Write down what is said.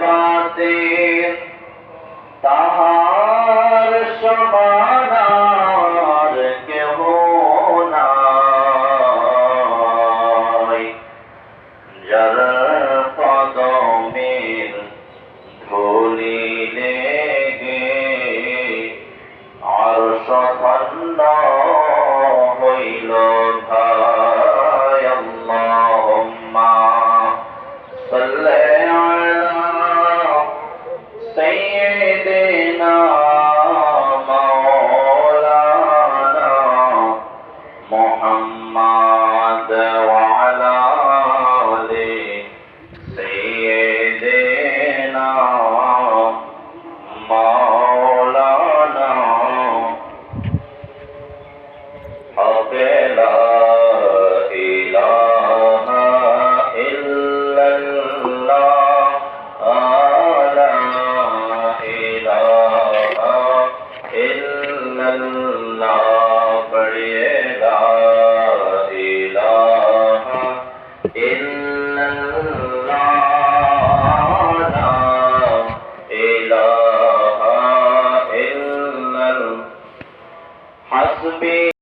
বাতির তাহার সমানার কেহ নাই। যার কদমের ধুলি লেগে আর দেনা 韩士兵